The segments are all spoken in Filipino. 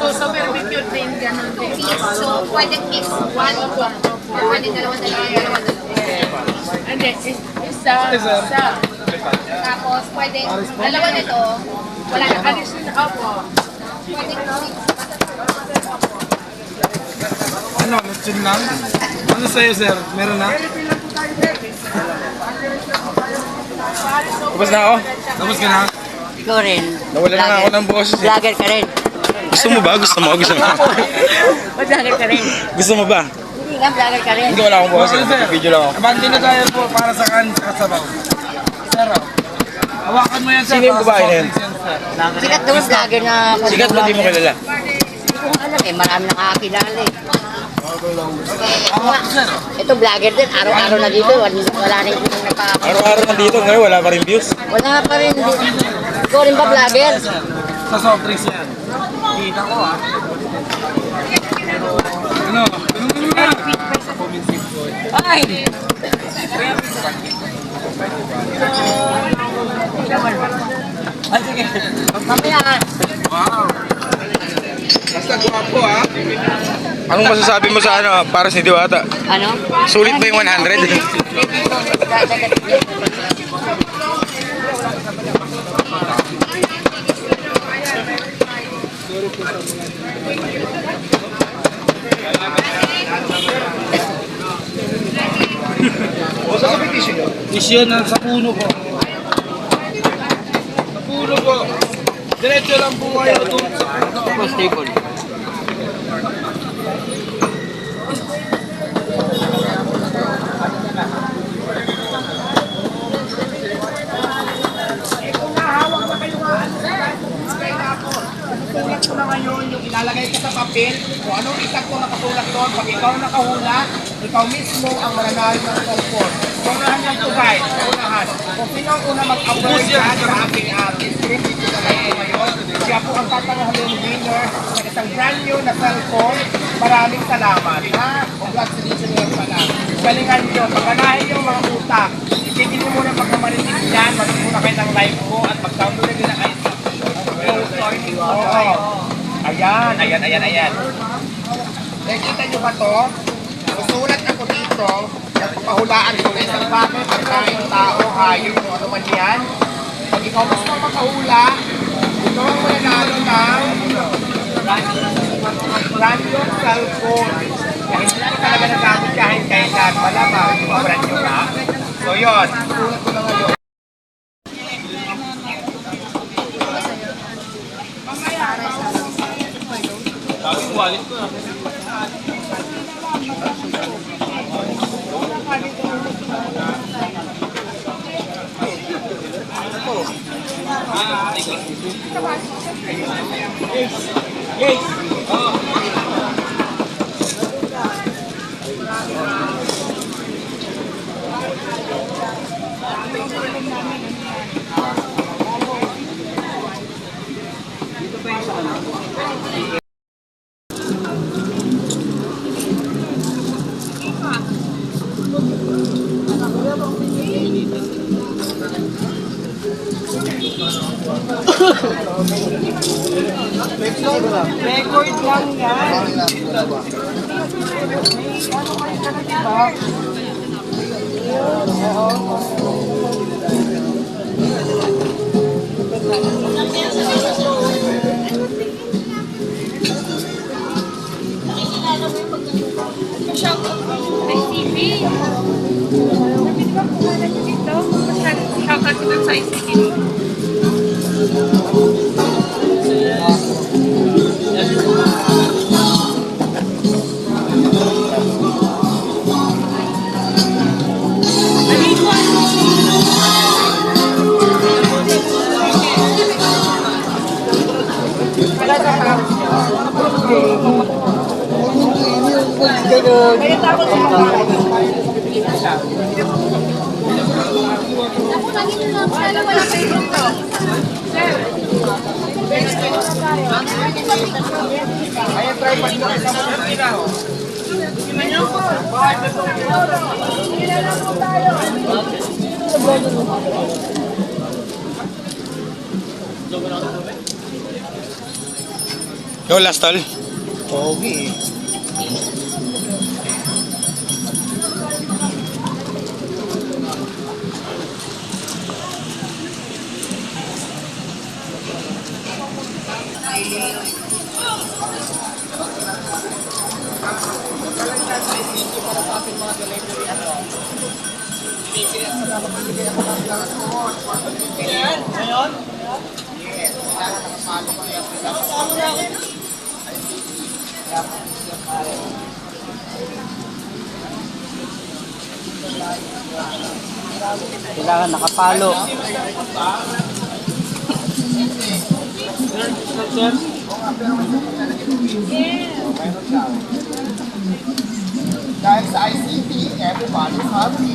So, so permit your train ganun din. So, pwede mix one, one. Pwede dalawa, dalawa, dalawa, dalawa. And then, isa, isa. Tapos, pwede, dalawa nito, wala na. Additional, opo. Pwede mix. Opo. Ano, chill lang? Ano sa'yo, sir? Meron na? Tapos na ako? Tapos ka na? Ikaw rin. Nawala na ako ng boss. Eh. Vlogger ka rin. Gusto mo ba? Gusto mo? Gusto mo? Vlogger ka rin. Gusto mo ba? Hindi nga, vlogger ka rin. Hindi wala akong boss. Video lang ako. Abante na tayo po para sa kan sa kasabaw. Sir, oh. hawakan mo yan sir. Sino yung babae na yan? Sikat daw vlogger na... Sikat ba di mo kilala? alam eh, marami nakakakilala eh. Ito vlogger din, araw-araw na dito, wala na yung nagpapakita. Araw-araw na dito, ngayon wala pa rin views. Wala pa rin dito. Ikaw rin ba vlogger? Sa soft drinks yan. Kita ko ah. Ano? Ano na? Ay! Ay, sige. Mamaya. Ah. Wow. Basta gwapo ha. Anong masasabi mo sa ano, para sa Diwata? Ano? Sulit ba yung 100? O sa kapit issue nyo? Issue na sa puno po. Sa puno po. Diretso lang po kayo doon sa puno. Stable. ilalagay ko sa papel kung anong isakto nakasulat doon. Pag ikaw nakahula, ikaw mismo ang mananalo ng concourse. Unahan yung tubay, unahan. Kung sino ang una mag-upload sa ating artist group, ito na ngayon. Siya po ang tatangahalin winner ng isang brand new na cellphone. Maraming salamat, ha? Congratulations nga pala. Galingan nyo, pagkanahin nyo mga utak. Itigil nyo muna pagkamarinig dyan, mag-muna kayo ng live ko at mag-download na nila kayo Oh, sorry. Oh, oh. Ayan, ayan, ayan, ayan. Nakikita nyo ba to? Susulat ako dito at pahulaan ko na isang bagay pagkain tao, hayop, o ano man yan. Pag ikaw gusto makahula, ito ang mananalo ng random cellphone. Kaya hindi ko talaga nagamit kahit kailan. Malamang, ito ang brand nyo na. So yun, wallet ko. Ah, ikaw. Yes. Yes. Oh. Dito pa yung sa kanan. Record lang yan. Shoutout ko dun sa ICT. Ganun. Kaya tapos Hola, hasta el. Okay. Ngayon? Yes. Nakakapasok ko yung Nakakasama na ako. Kailangan nakapalo. Kailangan nakapalo. Yes. Guys, I see tea, everybody's happy.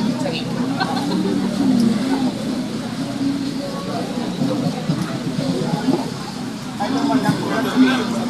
I don't want to